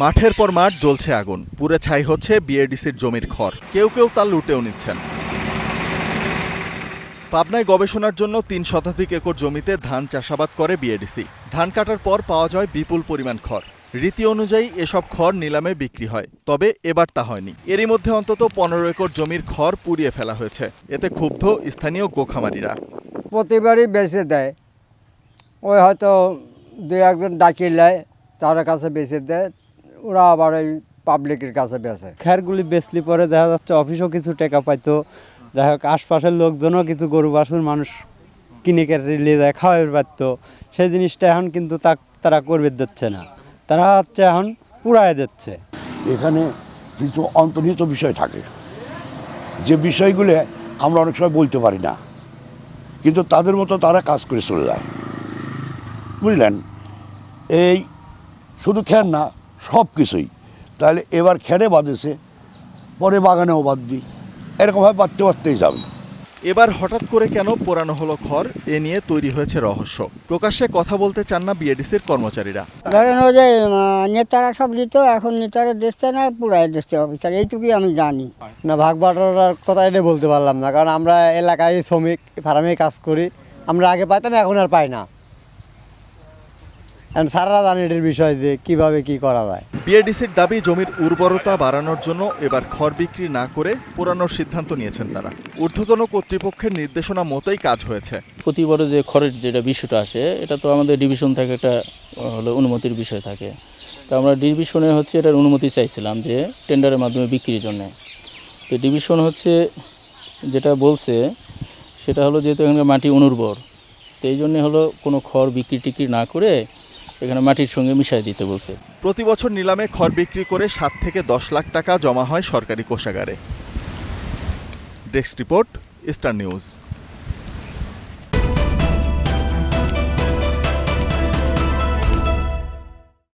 মাঠের পর মাঠ জ্বলছে আগুন। পুরে ছাই হচ্ছে বিএডিসির জমির খড়। কেউ কেউ তা লুটেও নিচ্ছেন। পাবনায় গবেষণার জন্য তিন শতাধিক একর জমিতে ধান চাষাবাদ করে বিএডিসি ধান কাটার পর পাওয়া যায় বিপুল পরিমাণ খড়। রীতি অনুযায়ী এসব খড় নিলামে বিক্রি হয়, তবে এবার তা হয়নি। এরই মধ্যে অন্তত পনেরো একর জমির খড় পুড়িয়ে ফেলা হয়েছে। এতে ক্ষুব্ধ স্থানীয় গোখামারিরা। প্রতিবারই বেচে দেয়। ওই হয়তো দু একজন ডাকিয়ে নেয় তার কাছে বেচে দেয়। ওরা আবার ওই পাবলিকের কাছে বেচে। খ্যারগুলি বেচলি পরে দেখা যাচ্ছে অফিসও কিছু টাকা পাইতো। যাই হোক আশপাশের লোকজনও কিছু গরু বাছুর মানুষ কিনে কেটে নিয়ে যায় খাওয়াই পারতো। সেই জিনিসটা এখন কিন্তু তা তারা করবে দিচ্ছে না। তারা হচ্ছে এখন পুরায় দিচ্ছে। এখানে কিছু অন্তর্নিহিত বিষয় থাকে। যে বিষয়গুলো আমরা অনেক সময় বলতে পারি না। কিন্তু তাদের মতো তারা কাজ করে চলে যায়। বুঝলেন? এই শুধু খ্যার না সব কিছুই। তাহলে এবার খেড়ে বাঁধেছে পরে বাগানেও বাদ দিই এরকমভাবে বাঁধতে বাঁধতেই যাবে। এবার হঠাৎ করে কেন পোড়ানো হলো খড়? এ নিয়ে তৈরি হয়েছে রহস্য। প্রকাশ্যে কথা বলতে চান না বিএডিসির কর্মচারীরা। ধরেন ওই যে নেতারা সব দিত এখন নেতারা দিচ্ছে না পুরাই দিচ্ছে অফিসার। এইটুকুই আমি জানি। না ভাগ বাটোয়ারার কথা এটা বলতে পারলাম না কারণ আমরা এলাকায় শ্রমিক ফার্মে কাজ করি। আমরা আগে পাইতাম এখন আর পাই না। এখন সারা জানি এটার বিষয় যে কীভাবে কি করা যায়। বিএডিসির দাবি জমির উর্বরতা বাড়ানোর জন্য এবার খড় বিক্রি না করে পোড়ানোর সিদ্ধান্ত নিয়েছেন তারা। ঊর্ধ্বতন কর্তৃপক্ষের নির্দেশনা মতোই কাজ হয়েছে। প্রতিবারে যে খড়ের যেটা বিষয়টা আসে এটা তো আমাদের ডিভিশন থেকে একটা হলো অনুমতির বিষয় থাকে। তো আমরা ডিভিশনে হচ্ছে এটার অনুমতি চাইছিলাম যে টেন্ডারের মাধ্যমে বিক্রির জন্য। তো ডিভিশন হচ্ছে যেটা বলছে সেটা হলো যেহেতু এখানকার মাটি অনুর্বর তো এই জন্যে হলো কোনো খড় বিক্রি টিক্রি না করে এখানে মাটির সঙ্গে মিশাই দিতে বলছে। প্রতি বছর নিলামে খড় বিক্রি করে সাত থেকে দশ লাখ টাকা জমা হয় সরকারি কোষাগারে। Desk report, star news.